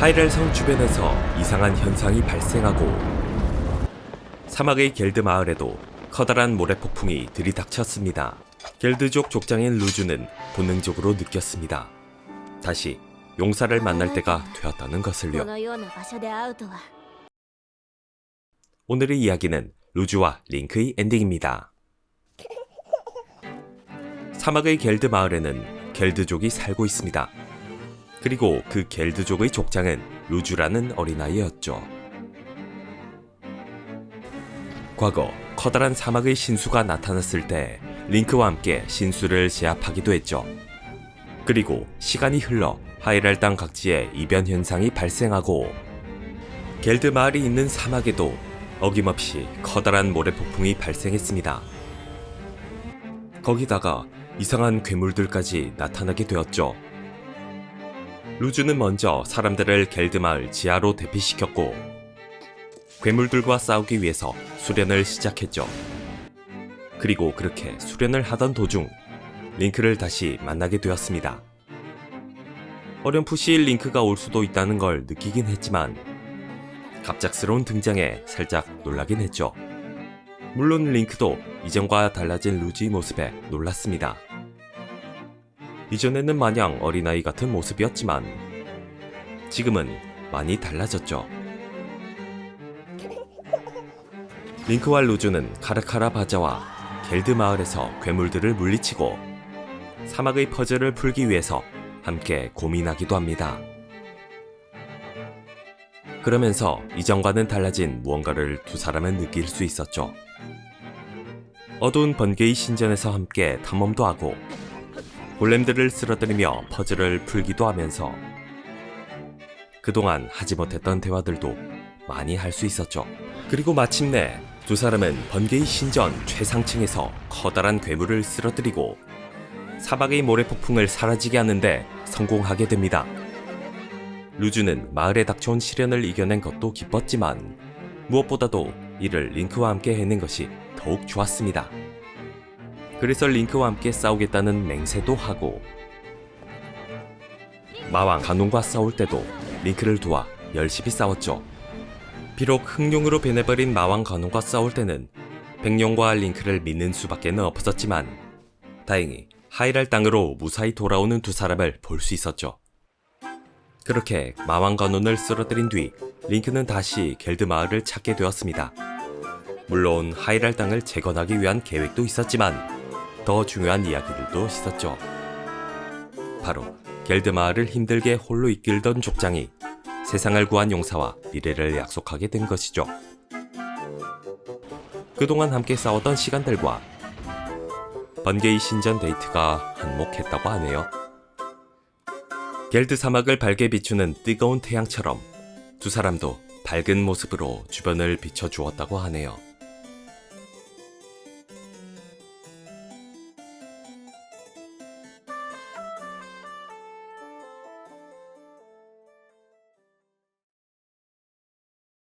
하이랄성 주변에서 이상한 현상이 발생하고 사막의 겔드 마을에도 커다란 모래폭풍이 들이닥쳤습니다. 겔드족 족장인 루즈는 본능적으로 느꼈습니다. 다시 용사를 만날 때가 되었다는 것을요. 오늘의 이야기는 루즈와 링크의 엔딩입니다. 사막의 겔드 마을에는 겔드족이 살고 있습니다. 그리고 그 겔드족의 족장은 루즈라는 어린아이였죠. 과거 커다란 사막의 신수가 나타났을 때 링크와 함께 신수를 제압하기도 했죠. 그리고 시간이 흘러 하이랄 땅 각지에 이변 현상이 발생하고 겔드 마을이 있는 사막에도 어김없이 커다란 모래 폭풍이 발생했습니다. 거기다가 이상한 괴물들까지 나타나게 되었죠. 루즈는 먼저 사람들을 겔드 마을 지하로 대피시켰고 괴물들과 싸우기 위해서 수련을 시작했죠. 그리고 그렇게 수련을 하던 도중 링크를 다시 만나게 되었습니다. 어렴풋이 링크가 올 수도 있다는 걸 느끼긴 했지만 갑작스러운 등장에 살짝 놀라긴 했죠. 물론 링크도 이전과 달라진 루지의 모습에 놀랐습니다. 이전에는 마냥 어린아이 같은 모습이었지만 지금은 많이 달라졌죠. 링크와 루즈는 카르카라 바자와 겔드 마을에서 괴물들을 물리치고 사막의 퍼즐을 풀기 위해서 함께 고민하기도 합니다. 그러면서 이전과는 달라진 무언가를 두 사람은 느낄 수 있었죠. 어두운 번개의 신전에서 함께 탐험도 하고 골렘들을 쓰러뜨리며 퍼즐을 풀기도 하면서 그동안 하지 못했던 대화들도 많이 할 수 있었죠. 그리고 마침내 두 사람은 번개의 신전 최상층에서 커다란 괴물을 쓰러뜨리고 사막의 모래 폭풍을 사라지게 하는데 성공하게 됩니다. 루즈는 마을에 닥쳐온 시련을 이겨낸 것도 기뻤지만 무엇보다도 이를 링크와 함께 해낸 것이 더욱 좋았습니다. 그래서 링크와 함께 싸우겠다는 맹세도 하고 마왕 가논과 싸울 때도 링크를 도와 열심히 싸웠죠. 비록 흑룡으로 변해버린 마왕 가논과 싸울 때는 백룡과 링크를 믿는 수밖에는 없었지만 다행히 하이랄 땅으로 무사히 돌아오는 두 사람을 볼 수 있었죠. 그렇게 마왕 가논을 쓰러뜨린 뒤 링크는 다시 겔드 마을을 찾게 되었습니다. 물론 하이랄 땅을 재건하기 위한 계획도 있었지만 더 중요한 이야기들도 있었죠. 바로 겔드 마을을 힘들게 홀로 이끌던 족장이 세상을 구한 용사와 미래를 약속하게 된 것이죠. 그동안 함께 싸웠던 시간들과 번개의 신전 데이트가 한몫했다고 하네요. 겔드 사막을 밝게 비추는 뜨거운 태양처럼 두 사람도 밝은 모습으로 주변을 비춰주었다고 하네요.